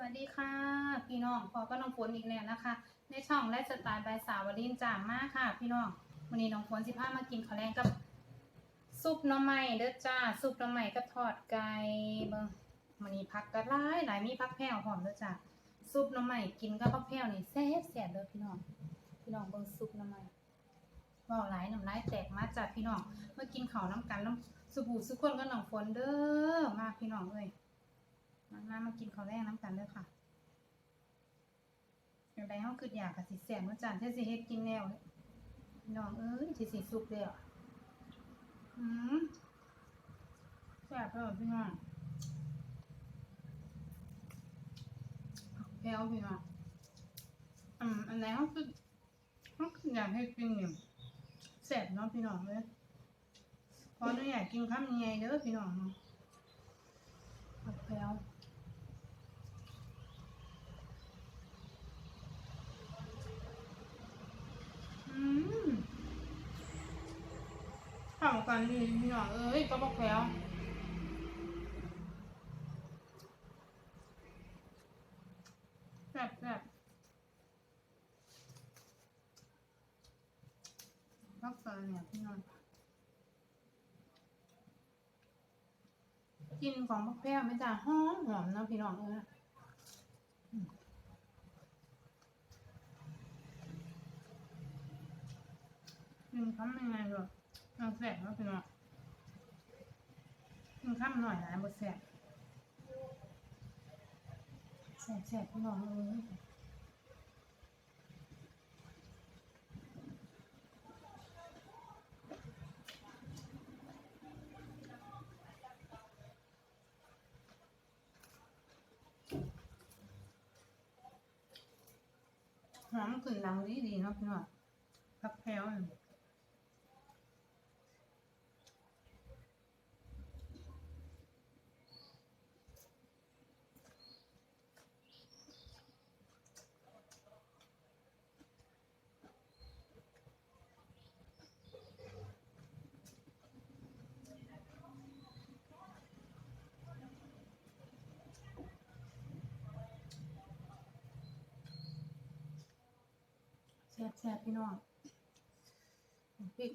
วัสดีค่ะ พี่น้องพอก็น้องฝนอีกแล้วนะคะ ในช่องและสไตล์บายสาวลินจ่ามากค่ะ พี่น้องวันนี้น้องฝนสิพามากินข้าวแรงกับซุปหน้ำใหม่เด้อจ้าซุปหน้ำใหม่กับทอดไก่เบิ่งวันนี้พักก็หลายหลายมีพักแพ้วหอมเด้อจ้าซุปหน้ำใหม่กินกับพักแพ้วนี่แซ่บแซ่บเด้อพี่น้องพี่น้องเบิ่งซุปหน้ำใหม่เว้าหลายน้ำลายแตกมาจากพี่น้องมากินข้าวน้ำกันน้ำสบู่สุคนกับน้องฝนเด้อมาพี่น้องเอ้ย มามามากินข้าวแรกน้ำกันเด้อค่ะอย่างไรเฮาคืออยากกะสิแซ่บเมื่อจานเทสิเฮ็ดกินแล้วน้องเอ้ยสิสิสุกแล้วอืมแซ่บเด้อพี่น้องแพ้วพี่น้องอืมอันไหนเฮาคือเฮาคืออยากให้กินเนี่ยแซ่บเนาะพี่น้องเอ้ยพอหนูอยากกินคำใหญ่ๆเด้อพี่น้องเนาะแพ้ว อืมเข้า กันดีพี่น้องเอ้ยก็บอกแล้วแซ่บแซ่บพักเตยเนี่ยพี่น้องกินของพักแพ้วไม่จ้าหอมหอมเนาะพี่น้องเอ้ยอืมกินคำยังไงก็ เราแซ่บเนาะพี่น้องกินคำหน่อยหลายบทแซ่บแซ่บแซ่บพี่น้องเอ้ยหอมกลิ่นดังดีดีๆเนาะพี่น้องพักแพ้ว แซ่บแซ่บพี่น้องพริก